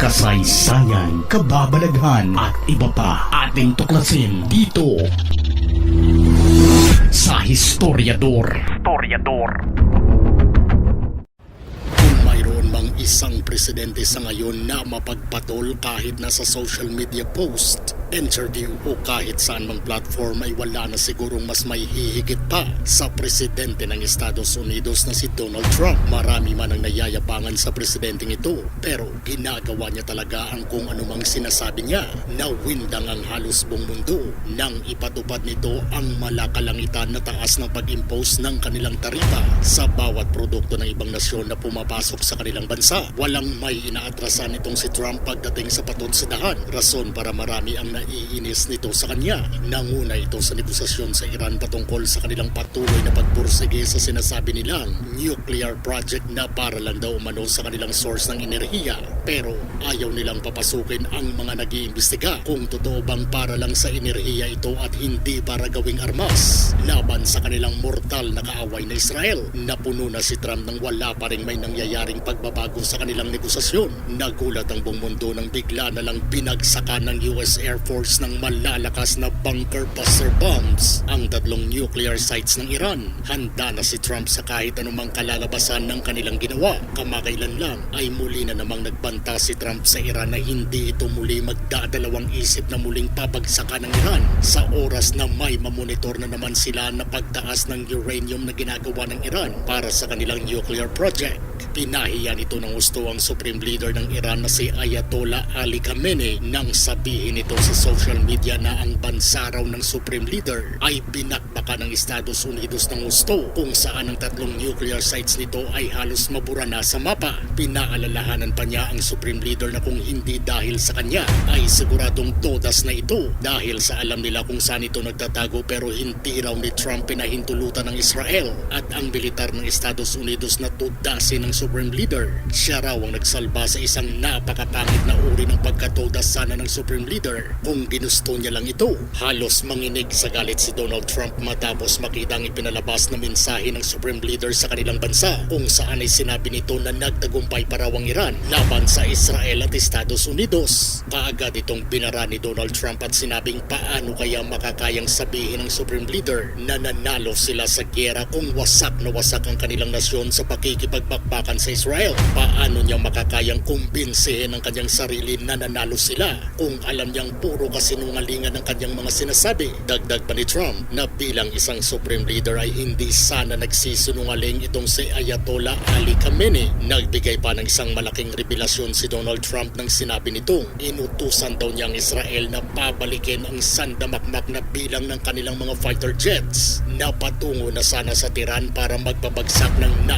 kasaysayan, kababalaghan at iba pa ating tuklasin dito sa Historiador. Historiador. Kung mayroon mang isang presidente sa ngayon na mapagpatol kahit nasa social media post, interview o kahit saan mang platform ay wala na sigurong mas may hihigit pa sa presidente ng Estados Unidos na si Donald Trump. Marami man ang nayayabangan sa presidenteng ito pero ginagawa niya talaga ang kung anumang sinasabi niya na windang ang halos buong mundo nang ipatupad nito ang malakalangitan na taas ng pag-impose ng kanilang taripa sa bawat produkto ng ibang nasyon na pumapasok sa kanilang bansa. Walang may inaatrasan itong si Trump pagdating sa patunsidahan. Rason para marami ang naiinis nito sa kanya. Nanguna ito sa negosasyon sa Iran patungkol sa kanilang patuloy na pagpursige sa sinasabi nilang nuclear project na para lang daw umano sa kanilang source ng enerhiya. Pero ayaw nilang papasukin ang mga nag-iimbestiga kung totoo bang para lang sa enerhiya ito at hindi para gawing armas. Laban sa kanilang mortal na kaaway na Israel. Napuno na si Trump nang wala pa rin may nangyayaring pagbabago sa kanilang negosasyon. Nagulat ang buong mundo nang bigla na lang binagsakan ng US Air Force ng malalakas na bunker buster bombs ang tatlong nuclear sites ng Iran. Handa na si Trump sa kahit anumang kalalabasan ng kanilang ginawa. Kamakailan lang ay muli na namang nagbanta si Trump sa Iran na hindi ito muli magdadalawang isip na muling pabagsakan ng Iran sa oras na may mamonitor na naman sila na pagtaas ng uranium na ginagawa ng Iran para sa kanilang nuclear project. Pinahiya nito ng gusto ang Supreme Leader ng Iran na si Ayatollah Ali Khamenei nang sabihin ito sa social media na ang bansa raw ng Supreme Leader ay binakbaka ng Estados Unidos ng gusto kung saan ang tatlong nuclear sites nito ay halos mabura na sa mapa. Pinaalalahanan pa niya ang Supreme Leader na kung hindi dahil sa kanya ay siguradong todas na ito dahil sa alam nila kung saan ito nagtatago pero hindi raw ni Trump pinahintulutan ng Israel at ang militar ng Estados Unidos na tudasin ng Supreme Leader. Siya raw ang nagsalba sa isang napakapangit na uri ng pagkatodas sana ng Supreme Leader kung ginusto niya lang ito. Halos manginig sa galit si Donald Trump matapos makita ang ipinalabas na mensahe ng Supreme Leader sa kanilang bansa kung saan ay sinabi nito na nagtagumpay pa raw ang Iran laban sa Israel at Estados Unidos. Kaagad itong binara ni Donald Trump at sinabing paano kaya makakayang sabihin ng Supreme Leader na nanalo sila sa gyera kung wasak na wasak ang kanilang nasyon sa pakikipagbakbakan sa Israel. Paano niya makakayang kumbinsihin ang kanyang sarili na nanalo sila kung alam niyang puro kasinungalingan ng kanyang mga sinasabi. Dagdag pa ni Trump na bilang isang Supreme Leader ay hindi sana nagsisinungaling itong si Ayatollah Ali Khamenei. Nagbigay pa ng isang malaking revelasyon si Donald Trump nang sinabi nitong inutusan daw niya ang Israel na pabalikin ang sandamakmak na bilang ng kanilang mga fighter jets na patungo na sana sa Tiran para magbabagsak ng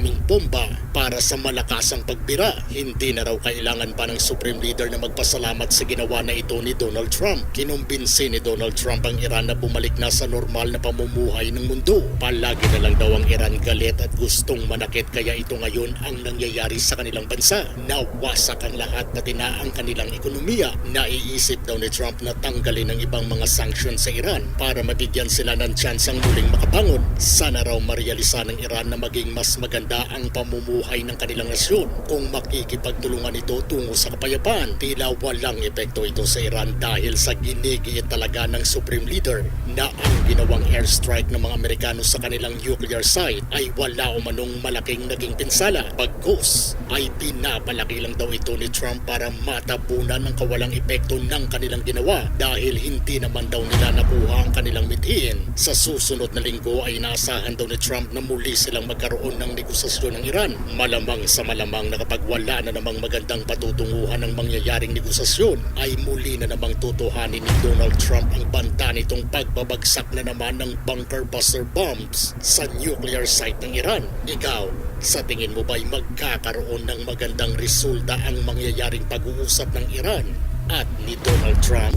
napakaraming bomba para sa malakasang pagbira. Hindi na raw kailangan pa ng Supreme Leader na magpasalamat sa ginawa na ito ni Donald Trump. Kinumbinsi ni Donald Trump ang Iran na bumalik na sa normal na pamumuhay ng mundo. Palagi na lang daw ang Iran galit at gustong manakit kaya ito ngayon ang nangyayari sa kanilang bansa. Nawasak ang lahat pati na ang kanilang ekonomiya. Naiisip daw ni Trump na tanggalin ang ibang mga sanctions sa Iran para mabigyan sila ng tsansang muling makabangon. Sana raw marealisa ng Iran na maging mas maganda ang pamumuhay ng kanilang nasyon kung makikipagtulungan ito tungo sa kapayapaan. Tila walang epekto ito sa Iran dahil sa ginigiit talaga ng Supreme Leader na ang ginawang airstrike ng mga Amerikano sa kanilang nuclear site ay wala umanong malaking naging pinsala. Pagkus ay pinapalaki lang daw ito ni Trump para matapunan ng kawalang epekto ng kanilang ginawa dahil hindi naman daw nila nakuha ang kanilang mithiin. Sa susunod na linggo ay inaasahan daw ni Trump na muli silang magkaroon ng negosasyon ng Iran. Malamang sa malamang na kapag wala na namang magandang patutunguhan ng mangyayaring negosasyon ay muli na namang tutuhanin ni Donald Trump ang banta nitong pagbabagsak na naman ng bunker buster bombs sa nuclear site ng Iran. Ikaw, sa tingin mo ba'y magkakaroon ng magandang resulta ang mangyayaring pag-uusap ng Iran at ni Donald Trump?